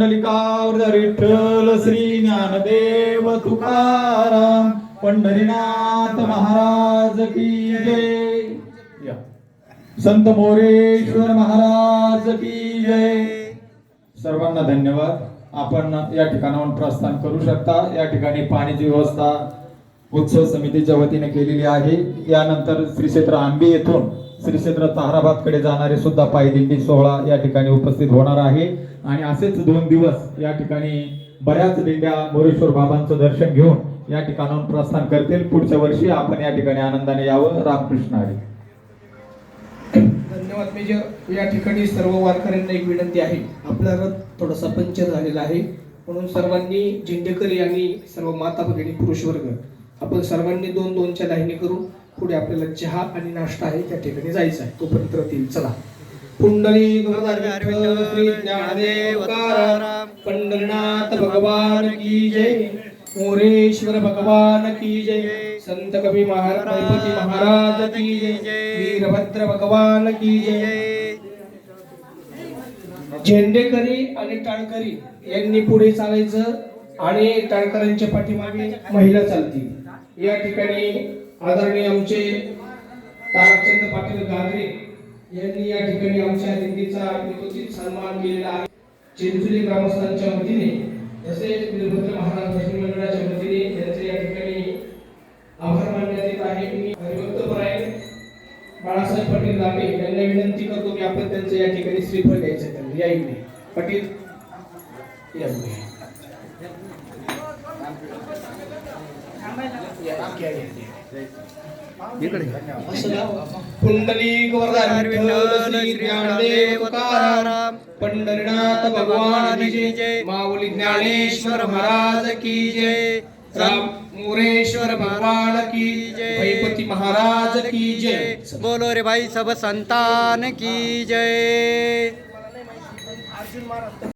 पुंडलिकावृत विठ्ठल श्री ज्ञानदेव तुकाराम पंढरीनाथ महाराज की जय. संत मोरेश्वर महाराज की जय. सर्वांना धन्यवाद. आपण या ठिकाणाहून प्रस्थान करू शकता. या ठिकाणी पाण्याची व्यवस्था उत्सव समितीच्या वतीने केलेली आहे. यानंतर श्री क्षेत्र आंबे येथून श्री क्षेत्र ताहराबादकडे जाणारे सुद्धा पायदिंडी सोहळा या ठिकाणी उपस्थित होणार आहे. आणि असेच दोन दिवस या ठिकाणी बऱ्याच दिंड्या मोरेश्वर बाबांचं दर्शन घेऊन या ठिकाणाहून प्रस्थान करतील. पुढच्या वर्षी आपण या ठिकाणी आनंदाने यावं. रामकृष्ण हरी. धन्यवाद मी या ठिकाणी सर्व वारकऱ्यांना एक विनंती आहे. आपला रथ थोडासा पंचर झालेला आहे. म्हणून सर्वांनी झेंडेकरी आणि सर्व माता भगिनी पुरुष वर्ग आपण सर्वांनी दोन दोनच्या लाईनी करून पुढे आपल्याला चहा आणि नाश्ता आहे त्या ठिकाणी जायचं आहे. तोपर्यंत रथील चला. पुंडली श्री ज्ञानदेव पंढरीनाथ भगवान की जय. मोरेश्वर भगवान की जय. संत कवी महाराज महाराज की जय. वीरभद्र भगवान की जय. झेंडेकरी आणि टाळकरी यांनी पुढे चालायचं आणि टाळकरांच्या पाठीमागे महिला चालतील. या ठिकाणी आदरणीय आमचे ताराचंद पाटील गागरे यांनी या ठिकाणी आमच्या दिंडीचा यथोचित सन्मान केलेला आहे. चिंचुली ग्रामस्थांच्या वतीने तसेच वीरभद्र महाराज भजनी मंडळाच्या वतीने त्यांचे या ठिकाणी आभार मानण्यात येत आहे. मी हरिभक्तपरायण बाळासाहेब पाटील दाबे यांना विनंती करतो की आपण त्यांचं या ठिकाणी श्रीफळ द्यायचं त्यांना या इकडे पाटील या इकडे. वरदान विठ्ठल ज्ञानदेव तुकाराम पंढरीनाथ भगवान की जय। माऊली ज्ञानेश्वर महाराज की जय राम मोरेश्वर भगवान की जय गणपती महाराज की जय। बोलो रे भाई सब संतान की जय।